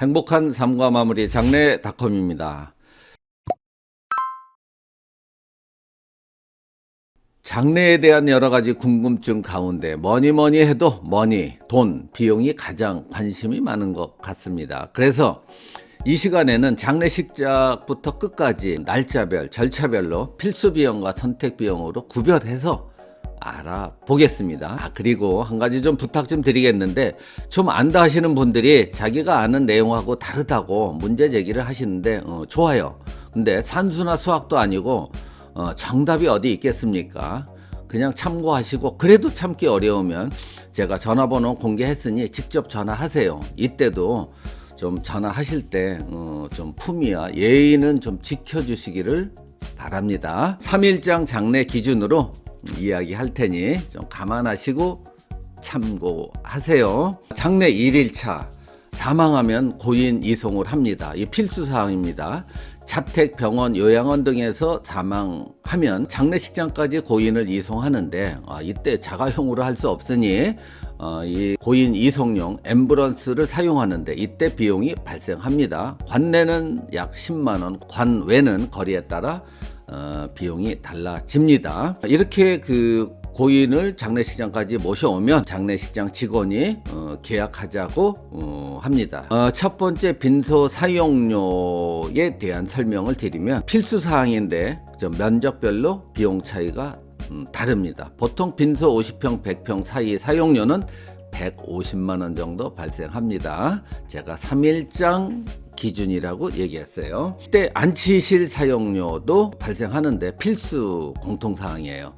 행복한 삶과 마무리 장래닷컴입니다. 장래에 대한 여러 가지 궁금증 가운데 뭐니 뭐니 해도 머니, 돈, 비용이 가장 관심이 많은 것 같습니다. 그래서 이 시간에는 장례식장부터 끝까지 날짜별, 절차별로 필수 비용과 선택 비용으로 구별해서 알아보겠습니다. 아, 그리고 한 가지 좀 부탁 좀 드리겠는데 좀 안다 하시는 분들이 자기가 아는 내용하고 다르다고 문제 제기를 하시는데 어, 좋아요. 근데 산수나 수학도 아니고 어, 정답이 어디 있겠습니까? 그냥 참고하시고 그래도 참기 어려우면 제가 전화번호 공개했으니 직접 전화하세요. 이때도 좀 전화하실 때 어, 좀 품위와 예의는 좀 지켜주시기를 바랍니다. 3일장 장례 기준으로 이야기할 테니 좀 감안하시고 참고하세요. 장례 1일차 사망하면 고인 이송을 합니다. 이 필수 사항입니다. 자택, 병원, 요양원 등에서 사망하면 장례식장까지 고인을 이송하는데 아, 이때 자가용으로 할 수 없으니 어, 이 고인 이송용 앰뷸런스를 사용하는데 이때 비용이 발생합니다. 관내는 약 10만 원, 관외는 거리에 따라 어, 비용이 달라집니다. 이렇게 그 고인을 장례식장까지 모셔오면 장례식장 직원이 어, 계약하자고 어, 합니다. 어, 첫 번째 빈소 사용료에 대한 설명을 드리면 필수 사항인데 저 면적별로 비용 차이가 음, 다릅니다. 보통 빈소 50평, 100평 사이 사용료는 150만 원 정도 발생합니다. 제가 3일장 기준이라고 얘기했어요. 이때 안치실 사용료도 발생하는데 필수 공통 사항이에요.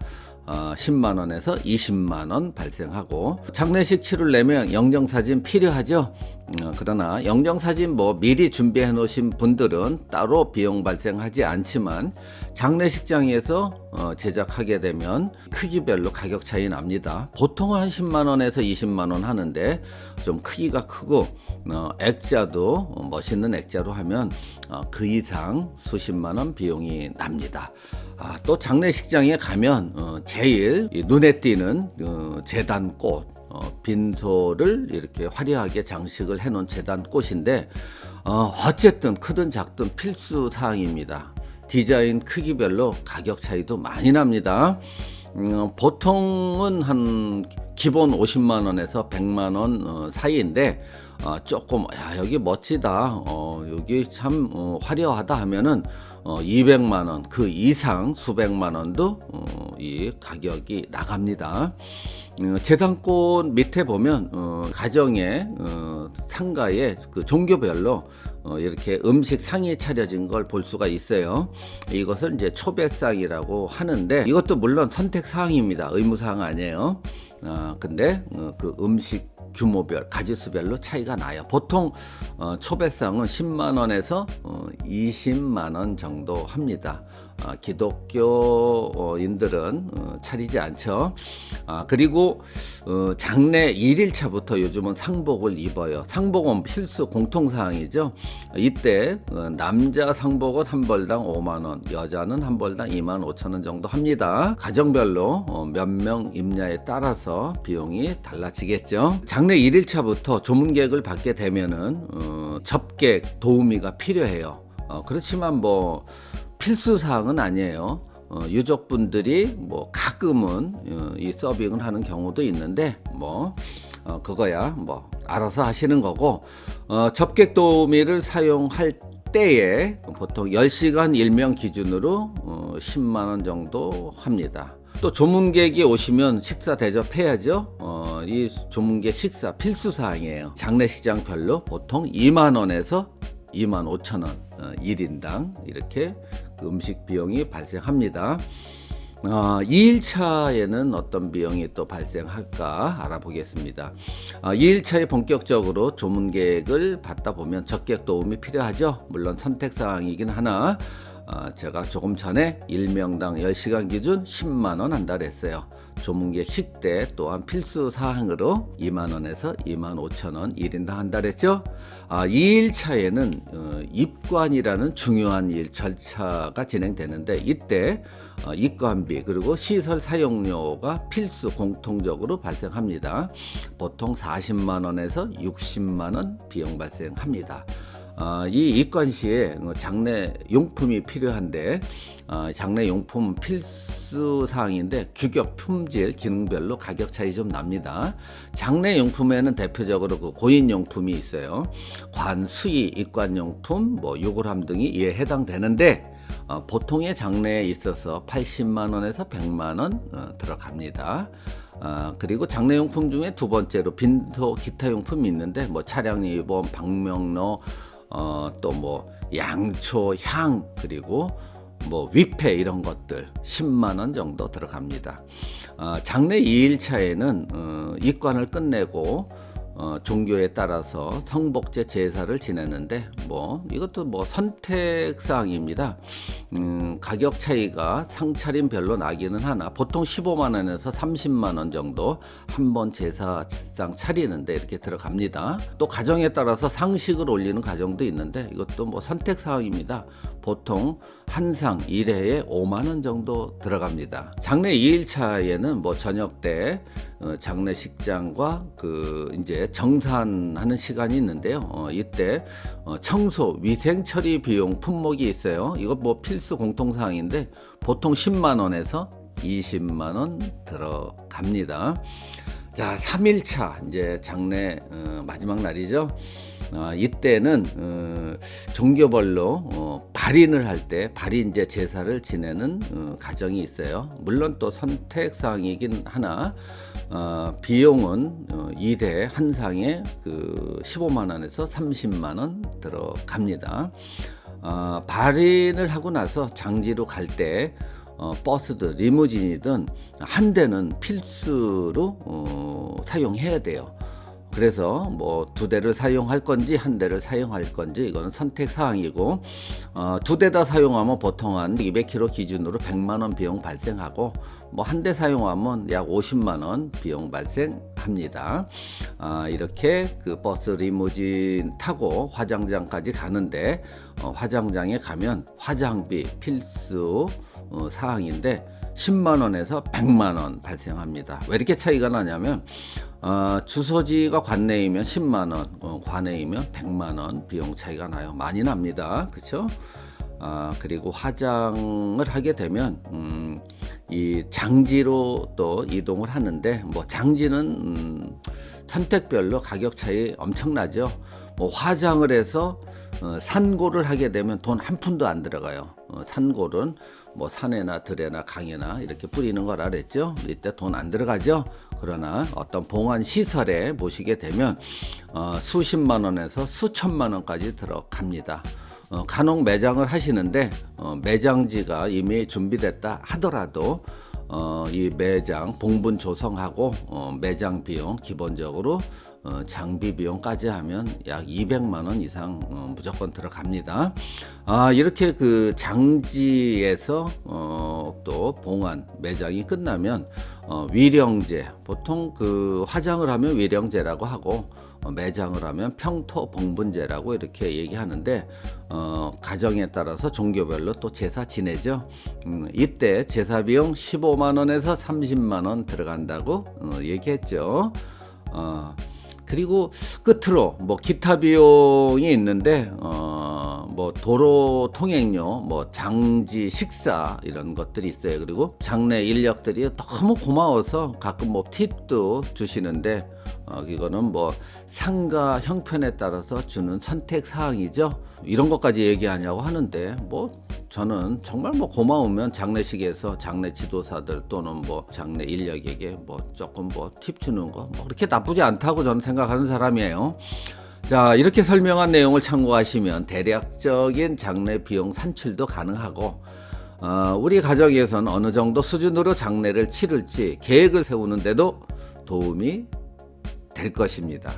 어, 10만 원에서 20만 원 발생하고 장례식 치를 내면 영정사진 필요하죠. 어, 그러나 영정사진 뭐 미리 준비해 놓으신 분들은 따로 비용 발생하지 않지만 장례식장에서 어, 제작하게 되면 크기별로 가격 차이 납니다. 보통 한 10만 원에서 20만 원 하는데 좀 크기가 크고 어, 액자도 어, 멋있는 액자로 하면 어, 그 이상 수십만 원 비용이 납니다. 아, 또 장례식장에 가면 어, 제일 이 눈에 띄는 어, 재단꽃 어, 빈소를 이렇게 화려하게 장식을 해놓은 재단 꽃인데 어, 어쨌든 크든 작든 필수 사항입니다. 디자인 크기별로 가격 차이도 많이 납니다. 음, 보통은 한 기본 50만 원에서 100만 원 어, 사이인데 어, 조금 야 여기 멋지다 어, 여기 참 어, 화려하다 하면은 어, 200만 원 그 이상 수백만 원도 어, 이 가격이 나갑니다. 어, 재단꽃 밑에 보면 어, 가정의 어, 상가에 그 종교별로 어, 이렇게 음식 상이 차려진 걸 볼 수가 있어요. 이것을 이제 초배상이라고 하는데 이것도 물론 선택 사항입니다. 의무 사항 아니에요. 아 근데 어, 그 음식 규모별 가지수별로 차이가 나요. 보통 어, 초배상은 10만 원에서 어, 20만 원 정도 합니다. 아, 기독교인들은 어, 차리지 않죠. 아, 그리고 어, 장례 1일차부터 요즘은 상복을 입어요. 상복은 필수 공통사항이죠. 이때 어, 남자 상복은 한 벌당 5만 원, 여자는 한 벌당 2만 5천 원 정도 합니다. 가정별로 어, 몇명 임냐에 따라서 비용이 달라지겠죠. 장례 1일차부터 조문객을 받게 되면은 어, 접객 도우미가 필요해요. 어, 그렇지만 뭐 필수 사항은 아니에요. 어, 유족분들이 뭐 가끔은 어, 이 서빙을 하는 경우도 있는데 뭐 어, 그거야 뭐 알아서 하시는 거고 어, 접객 도우미를 사용할 때에 보통 10시간 일명 기준으로 어, 10만 원 정도 합니다. 또 조문객이 오시면 식사 대접해야죠. 어, 이 조문객 식사 필수 사항이에요. 장례식장별로 보통 2만 원에서 2만 5천 원 어, 1인당 이렇게 그 음식 비용이 발생합니다. 어, 2일차에는 어떤 비용이 또 발생할까 알아보겠습니다. 어, 2일차에 본격적으로 조문객을 받다 보면 적객 도움이 필요하죠. 물론 선택 사항이긴 하나 어, 제가 조금 전에 일명당 10시간 기준 10만 원 한 달 했어요. 조문객 식대 또한 필수 사항으로 2만 원에서 2만 5천 원 1인당 한 달 했죠. 아, 2일 차에는 어, 입관이라는 중요한 일 절차가 진행되는데 이때 어, 입관비 그리고 시설 사용료가 필수 공통적으로 발생합니다. 보통 40만 원에서 60만 원 비용 발생합니다. 어, 이 입관 시에 어, 장례 용품이 필요한데 어, 장례 용품은 필수 사항인데 규격, 품질, 기능별로 가격 차이 좀 납니다. 장례 용품에는 대표적으로 그 고인 용품이 있어요. 관, 수의, 입관 용품, 뭐 요구함 등이 이에 해당되는데 어, 보통의 장례에 있어서 80만 원에서 100만 원 어, 들어갑니다. 아, 그리고 장례용품 중에 두 번째로 빈소 기타 용품이 있는데 뭐 차량 입원, 방명로, 어, 또 뭐 양초, 향 그리고 뭐 위패 이런 것들 10만 원 정도 들어갑니다. 아, 장례 2일차에는 어, 입관을 끝내고 어, 종교에 따라서 성복제 제사를 지내는데 뭐 이것도 뭐 선택 사항입니다. 음, 가격 차이가 상차림별로 나기는 하나 보통 15만 원에서 30만 원 정도 한 번 제사상 차리는데 이렇게 들어갑니다. 또 가정에 따라서 상식을 올리는 가정도 있는데 이것도 뭐 선택 사항입니다. 보통 한상 1회에 5만 원 정도 들어갑니다. 장례 2일차에는 뭐 저녁 때 어, 장례식장과 그 이제 정산하는 시간이 있는데요. 어, 이때 어, 청소, 위생 처리 비용 품목이 있어요. 이거 뭐 필수 공통 사항인데 보통 10만 원에서 20만 원 들어갑니다. 자, 3일차 이제 장례 어, 마지막 날이죠. 어, 이때는 어, 종교별로 어, 발인을 할 때 발인 이제 제사를 지내는 어, 가정이 있어요. 물론 또 선택 사항이긴 하나 어, 비용은 어, 2대 한 상에 그 15만 원에서 30만 원 들어갑니다. 어, 발인을 하고 나서 장지로 갈때 어, 버스든 리무진이든 한 대는 필수로 어, 사용해야 돼요. 그래서 뭐 두 대를 사용할 건지 한 대를 사용할 건지 이거는 선택 사항이고 어, 두 대 다 사용하면 보통 한 200km 기준으로 100만 원 비용 발생하고 뭐 한 대 사용하면 약 50만 원 비용 발생합니다. 아, 이렇게 그 버스 리무진 타고 화장장까지 가는데 어, 화장장에 가면 화장비 필수 어, 사항인데 10만 원에서 100만 원 발생합니다. 왜 이렇게 차이가 나냐면 어, 주소지가 관내이면 10만 원, 어, 관내이면 100만 원 비용 차이가 나요. 많이 납니다. 그렇죠? 아, 그리고 화장을 하게 되면 음, 이 장지로 또 이동을 하는데 뭐 장지는 음, 선택별로 가격 차이 엄청나죠. 뭐 화장을 해서 어, 산고를 하게 되면 돈 한 푼도 안 들어가요. 어, 산골은 뭐 산에나 들에나 강에나 이렇게 뿌리는 거라 그랬죠. 이때 돈 안 들어가죠. 그러나 어떤 봉안 시설에 모시게 되면 어, 수십만 원에서 수천만 원까지 들어갑니다. 어, 간혹 매장을 하시는데 어, 매장지가 이미 준비됐다 하더라도 어, 이 매장 봉분 조성하고 어, 매장 비용 기본적으로 어, 장비 비용까지 하면 약 200만 원 이상 어, 무조건 들어갑니다. 아, 이렇게 그 장지에서 어, 또 봉안 매장이 끝나면 어, 위령제 보통 그 화장을 하면 위령제라고 하고 어, 매장을 하면 평토 봉분제라고 이렇게 얘기하는데 어, 가정에 따라서 종교별로 또 제사 지내죠. 음, 이때 제사 비용 15만 원에서 30만 원 들어간다고 어, 얘기했죠. 어, 그리고 끝으로 뭐 기타 비용이 있는데 어, 뭐 도로 통행료, 뭐 장지 식사 이런 것들이 있어요. 그리고 장례 인력들이 너무 고마워서 가끔 뭐 팁도 주시는데 어, 이거는 뭐 상가 형편에 따라서 주는 선택 사항이죠. 이런 것까지 얘기하냐고 하는데 뭐 저는 정말 뭐 고마우면 장례식에서 장례 지도사들 또는 뭐 장례 인력에게 뭐 조금 뭐 팁 주는 거 뭐 그렇게 나쁘지 않다고 저는 생각하는 사람이에요. 자 이렇게 설명한 내용을 참고하시면 대략적인 장례 비용 산출도 가능하고 어, 우리 가정에서는 어느 정도 수준으로 장례를 치를지 계획을 세우는데도 도움이 될 것입니다.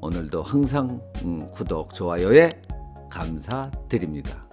오늘도 항상 음, 구독, 좋아요에 감사드립니다.